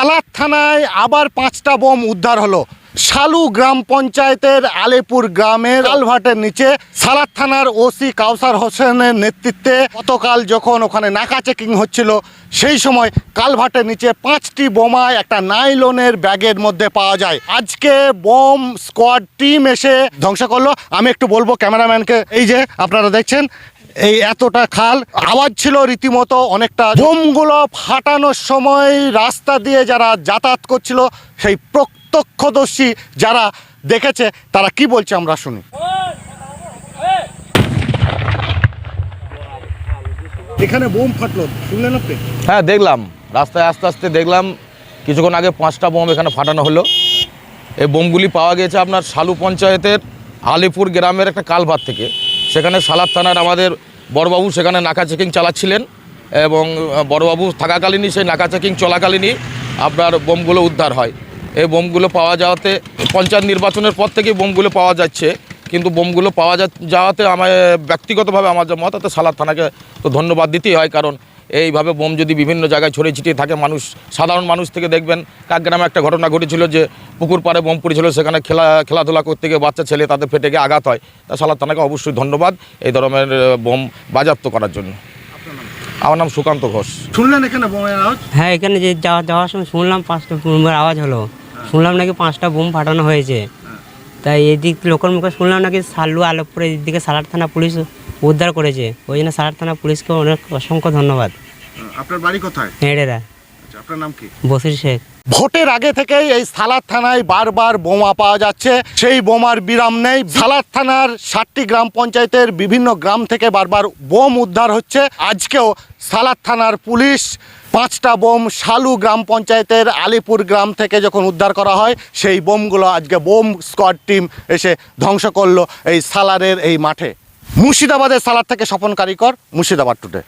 সালাদ থানায় আবার পাঁচটা বোম উদ্ধার হলো। শালু গ্রাম পঞ্চায়েতের আলেপুর গ্রামের কালভাটের নিচে সালাদ থানার ওসি কাউসার হোসেনের নেতৃত্বে গতকাল যখন ওখানে নাকা চেকিং হচ্ছিল, সেই সময় কালভাটের নিচে পাঁচটি বোমা একটা নাইলনের ব্যাগের মধ্যে পাওয়া যায়। আজকে বোম স্কোয়াড টিম এসে ধ্বংস করল। আমি একটু বলব ক্যামেরাম্যানকে, এই যে আপনারা দেখছেন এই এতটা খাল। আওয়াজ ছিল রীতিমতো অনেকটা বোমগুলো ফাটানোর সময় রাস্তা দিয়ে যারা যাতায়াত করছিল সেই প্রত্যক্ষদর্শী যারা দেখেছে তারা কি বলছে আমরা শুনি। এখানে বোম ফাটলো শুনলেন আপনি? হ্যাঁ দেখলাম। রাস্তায় আস্তে আস্তে দেখলাম কিছুক্ষণ আগে পাঁচটা বোম এখানে ফাটানো হলো। এই বোমগুলি পাওয়া গেছে আপনার শালু পঞ্চায়েতের আলিপুর গ্রামের একটা কালভার থেকে। সেখানে সালাদ থানার আমাদের বড়বাবু সেখানে নাকা চেকিং চালাচ্ছিলেন এবং বড়বাবু থাকাকালীনই সেই নাকা চেকিং চলাকালীনই আপনার বোমগুলো উদ্ধার হয়। এই বোমগুলো পাওয়া যাওয়াতে পঞ্চায়েত নির্বাচনের পর থেকেই বোমগুলো পাওয়া যাচ্ছে। কিন্তু বোমগুলো পাওয়া যাওয়াতে আমার ব্যক্তিগতভাবে, আমার যে মত সালাদ থানাকে তো ধন্যবাদ দিতেই হয়। কারণ এইভাবে বোম যদি বিভিন্ন জায়গায় ছড়িয়ে ছিটিয়ে থাকে মানুষ সাধারণ মানুষ থেকে দেখবেন। কাক গ্রামে একটা ঘটনা ঘটেছিল যে পুকুর পাড়ে বোম পড়েছিল সেখানে খেলা খেলাধুলা করতে গিয়ে বাচ্চা ছেলে তাদের ফেটে গিয়ে আঘাত হয়। তা সালাদ থানাকে অবশ্যই ধন্যবাদ এই ধরনের বোম বাজেয়াপ্ত করার জন্য। আমার নাম সুকান্ত ঘোষ। শুনলেন এখানে বোমের আওয়াজ? হ্যাঁ এখানে যে যাওয়া যাওয়ার সময় শুনলাম পাঁচটা বোমের আওয়াজ হলো। শুনলাম নাকি পাঁচটা বোম ফাটানো হয়েছে। তাই এদিক লোকের মুখে শুনলাম নাকি সাল্লু আলোকপুরে দিকে সালার থানা পুলিশ উদ্ধার করেছে। ওই জন্য সালার থানা পুলিশকে অনেক অসংখ্য ধন্যবাদ। আপনার বাড়ি কোথায়? হেঁড়েরা আপনার নাম কি? বসির শেখ। ভোটের আগে থেকেই এই সালাদ থানায় বারবার বোমা পাওয়া যাচ্ছে। সেই বোমার বিরাম নেই। সালাদ থানার ষাটটি গ্রাম পঞ্চায়েতের বিভিন্ন গ্রাম থেকে বারবার বোম উদ্ধার হচ্ছে। আজকেও সালাদ থানার পুলিশ পাঁচটা বোম শালু গ্রাম পঞ্চায়েতের আলিপুর গ্রাম থেকে যখন উদ্ধার করা হয় সেই বোমগুলো আজকে বোম স্কোয়াড টিম এসে ধ্বংস করল এই সালারের এই মাঠে। মুর্শিদাবাদের সালাদ থেকে স্বপন কারিকর মুর্শিদাবাদ টুডে